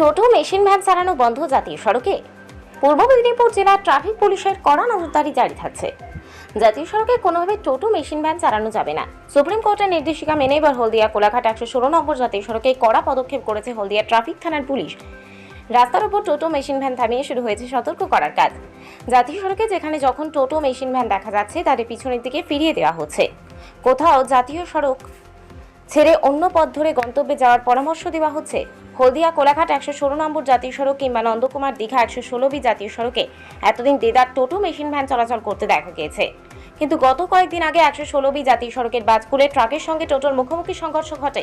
টোটো, machine van চালানো বন্ধ জাতীয় সড়কে। পূর্ব মেদিনীপুর জেলার ট্রাফিক পুলিশের কড়া নজরদারি জারি থাকছে। জাতীয় সড়কে কোনোভাবে টোটো, মেশিন ভ্যান চালানো যাবে না। সুপ্রিম কোর্টের নির্দেশিকা মেনে এবার হলদিয়া কোলাঘাট একশো ষোলো নম্বর জাতীয় সড়কে কড়া পদক্ষেপ করেছে হলদিয়া ট্রাফিক থানার পুলিশ। রাস্তার উপর টোটো, মেশিন ভ্যান থামিয়ে শুরু হয়েছে সতর্ক করার কাজ। জাতীয় সড়কে যেখানে যখন টোটো, মেশিন ভ্যান দেখা যাচ্ছে, তাদের পিছনের দিকে ফিরিয়ে দেওয়া হচ্ছে। কোথাও জাতীয় সড়ক ছেড়ে অন্য পথ ধরে গন্তব্যে যাওয়ার পরামর্শ দেওয়া হচ্ছে। হলদিয়া কোলাঘাট একশো ষোলো নম্বর জাতীয় সড়ক কিংবা নন্দকুমার দীঘা একশো ষোলো বি জাতীয় সড়কে এতদিন দেদার টোটো মেশিন ভ্যান চলাচল করতে দেখা গিয়েছে। কিন্তু গত কয়েকদিন আগে একশো ষোলো বি জাতীয় সড়কের বাজপুরে ট্রাকের সঙ্গে টোটোর মুখোমুখি সংঘর্ষ ঘটে।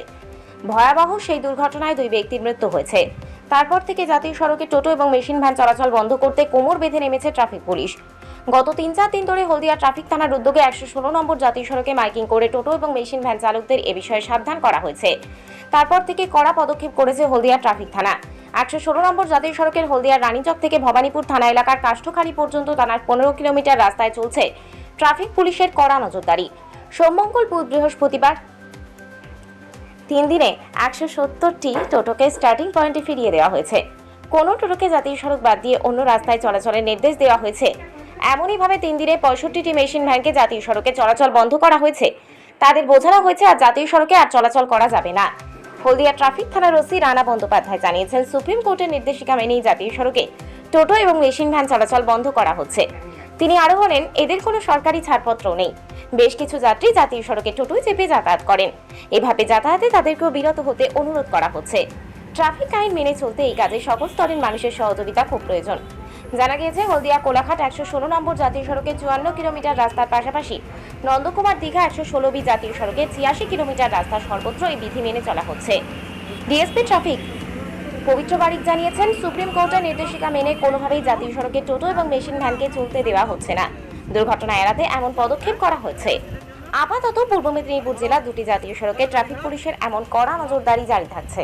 ভয়াবহ সেই দুর্ঘটনায় দুই ব্যক্তির মৃত্যু হয়েছে। তারপর থেকে জাতীয় সড়কে টোটো এবং মেশিন ভ্যান চলাচল বন্ধ করতে কোমর বেঁধে নেমেছে ট্রাফিক পুলিশ। গত তিন চার দিন ধরে হলদিয়া ট্রাফিক থানার উদ্যোগে একশো ষোলো নম্বর জাতীয় সড়কে মাইকিং করে টোটো এবং মেশিন ভ্যান চালকদের এ বিষয়ে সাবধান করা হয়েছে। তারপর থেকে কড়া পদক্ষেপ করেছে হলদিয়া ট্রাফিক থানা। একশো ষোলো নম্বর জাতীয় সড়কের হলদিয়ার রানীচক থেকে ভবানীপুর থানা এলাকার কাষ্ঠখালী পর্যন্ত টানার পনেরো কিলোমিটার রাস্তায় চলছে ট্রাফিক পুলিশের কড়া নজরদারি। সোমমঙ্গল বৃহস্পতিবার তিন দিনে একশো সত্তরটি টোটোকে স্টার্টিং পয়েন্টে ফিরিয়ে দেওয়া হয়েছে। কোনো টোটোকে জাতীয় সড়ক বাদ দিয়ে অন্য রাস্তায় চলাচলের নির্দেশ দেওয়া হয়েছে। এমনইভাবে তিন দিনে পঁয়ষট্টিটি মেশিন ভ্যানকে জাতীয় সড়কে চলাচল বন্ধ করা হয়েছে। তাদের বোঝানো হয়েছে, আর জাতীয় সড়কে আর চলাচল করা যাবে না। হলদিয়া ট্রাফিক থানার ওসি রানা বন্দ্যোপাধ্যায় জানিয়েছেন, সুপ্রিম কোর্টের নির্দেশিকা মেনেই জাতীয় সড়কে টোটো এবং মেশিন ভ্যান চলাচল বন্ধ করা হচ্ছে। তিনি আরও বলেন, এদের কোনো সরকারি ছাড়পত্র নেই। বেশ কিছু যাত্রী জাতীয় সড়কে টোটোয় চেপে যাতায়াত করেন। এভাবে যাতায়াতে তাদেরকেও বিরত হতে অনুরোধ করা হচ্ছে। ট্রাফিক আইন মেনে চলতে এই কাজে সকল স্তরের মানুষের সহযোগিতা খুব প্রয়োজন। জানা গিয়েছে, হলদিয়া কোলাঘাট একশো ষোলো নম্বর জাতীয় সড়কে চুয়ান্ন কিলোমিটার রাস্তার পাশাপাশি নন্দকুমার দীঘা একশো ষোলো বি জাতীয় সড়কে ছিয়াশি কিলোমিটার রাস্তা সর্বত্র এই বিধি মেনে চলা হচ্ছে। ডিএসপি ট্রাফিক, পবিত্র বারিক জানিয়েছেন, সুপ্রিম কোর্টের নির্দেশিকা মেনে কোনোভাবেই জাতীয় সড়কে টোটো এবং মেশিন ভ্যানকে চলতে দেওয়া হচ্ছে না। দুর্ঘটনা এড়াতে এমন পদক্ষেপ করা হয়েছে আপাতত পূর্ব মেদিনীপুর জেলা দুটি জাতীয় সড়কে ট্রাফিক পুলিশের এমন কড়া নজরদারি জারি থাকছে।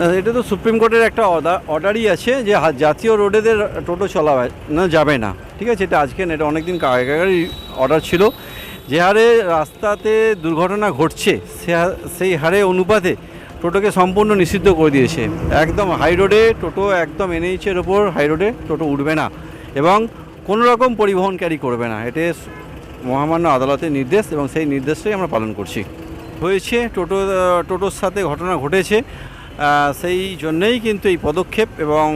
এটা তো সুপ্রিম কোর্টের একটা অর্ডার- অর্ডারই আছে যে জাতীয় রোডেদের টোটো চলা না, যাবে না। ঠিক আছে, এটা আজকে এটা অনেকদিন আগেকারই অর্ডার ছিল। যে হারে রাস্তাতে দুর্ঘটনা ঘটছে সেই হারে অনুপাতে টোটোকে সম্পূর্ণ নিষিদ্ধ করে দিয়েছে। একদম হাই রোডে টোটো একদম এনএইচের ওপর হাই রোডে টোটো উঠবে না এবং কোনো রকম পরিবহন ক্যারি করবে না। এটা মহামান্য আদালতের নির্দেশ এবং সেই নির্দেশটাই আমরা পালন করছি। হয়েছে, টোটো টোটোর সাথে ঘটনা ঘটেছে। সেই জন্যেই কিন্তু এই পদক্ষেপ এবং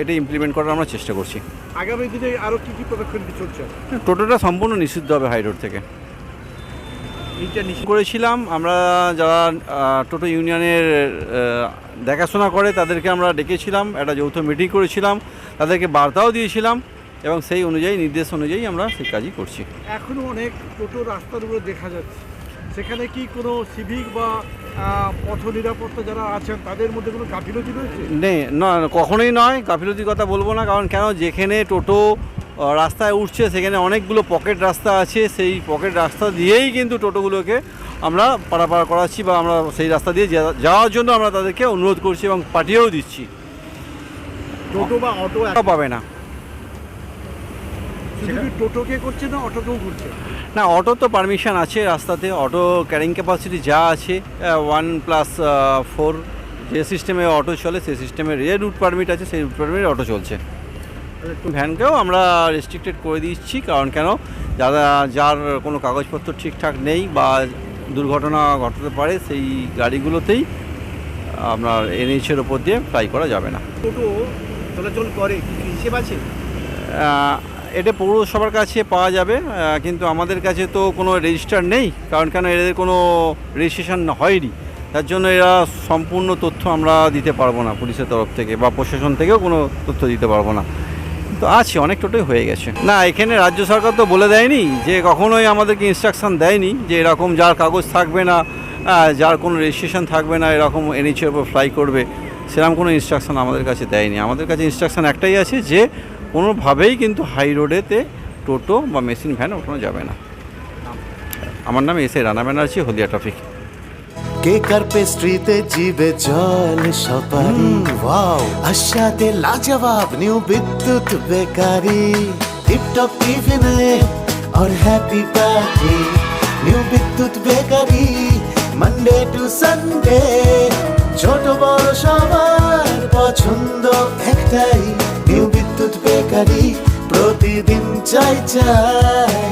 এটা ইমপ্লিমেন্ট করার আমরা চেষ্টা করছি। আগামী দিনে আরও কী কী পদক্ষেপ চলছে? টোটোটা সম্পূর্ণ নিষিদ্ধ হবে হাই রোড থেকে। এইটা করেছিলাম আমরা যারা টোটো ইউনিয়নের দেখাশোনা করে তাদেরকে আমরা ডেকেছিলাম একটা যৌথ মিটিং করেছিলাম তাদেরকে বার্তাও দিয়েছিলাম এবং সেই অনুযায়ী নির্দেশ অনুযায়ী আমরা সেই কাজই করছি। এখনও অনেক টোটো রাস্তার উপরে দেখা যাচ্ছে। সেখানে কি কোনো সিভিক বা পথ নিরাপত্তা যারা আছেন তাদের মধ্যে কোনো গাফিলতি রয়েছে? নেই না কখনোই নয় গাফিলতির কথা বলব না কারণ কেন যেখানে টোটো রাস্তায় উঠছে সেখানে অনেকগুলো পকেট রাস্তা আছে সেই পকেট রাস্তা দিয়েই কিন্তু টোটোগুলোকে আমরা পারাপার করাচ্ছি বা আমরা সেই রাস্তা দিয়ে যাওয়ার জন্য আমরা তাদেরকে অনুরোধ করছি এবং পাঠিয়েও দিচ্ছি। টোটো বা অটো পাবে না। শুধু কি টোটোকে করছে না অটোকেও করছে না অটো তো পারমিশন আছে রাস্তাতে। অটো ক্যারিং ক্যাপাসিটি যা আছে ওয়ান প্লাস ফোর যে সিস্টেমে অটো চলে সেই সিস্টেমে যে রুট পারমিট আছে সেই রুট পারমিটে অটো চলছে। ভ্যানকেও আমরা রেস্ট্রিক্টেড করে দিচ্ছি কারণ কেন? যারা যার কোনো কাগজপত্র ঠিকঠাক নেই বা দুর্ঘটনা ঘটাতে পারে সেই গাড়িগুলোতেই আপনার এনএইচের ওপর দিয়ে ফ্লাই করা যাবে না। টোটো চলাচল করে হিসেব আছে? এটা পৌরসভার কাছে পাওয়া যাবে কিন্তু আমাদের কাছে তো কোনো রেজিস্টার নেই, কারণ কেন এদের কোনো রেজিস্ট্রেশন হয়নি। তার জন্য এরা সম্পূর্ণ তথ্য আমরা দিতে পারব না পুলিশের তরফ থেকে বা প্রশাসন থেকেও কোনো তথ্য দিতে পারব না। তো আছে, অনেক টোটোই হয়ে গেছে। না, এখানে রাজ্য সরকার তো বলে দেয়নি যে কখনোই আমাদেরকে ইনস্ট্রাকশন দেয়নি যে এরকম যার কাগজ থাকবে না যার কোনো রেজিস্ট্রেশন থাকবে না, এরকম এনএইচের উপর ফ্লাই করবে, সেরকম কোনো ইনস্ট্রাকশন আমাদের কাছে দেয়নি। আমাদের কাছে ইনস্ট্রাকশন একটাই আছে যে কোনোভাবেই কিন্তু হাই রোডেতে টোটো বা মেশিন ভ্যান ওঠানো যাবে না আমার নাম S A Rana Banerjee Haldia traffic cake আর পেস্ট্রিতে জিবে জল সপারি ওয়াও আশাতে লাজবাব নিউ বিদ্যুৎ বেকারি টিপটপ টিফিনে और happy party new Bidyut bakery Monday to Sunday ছোট বড় সবার পছন্দ একটাই বেকারি প্রতিদিন চাই চাই।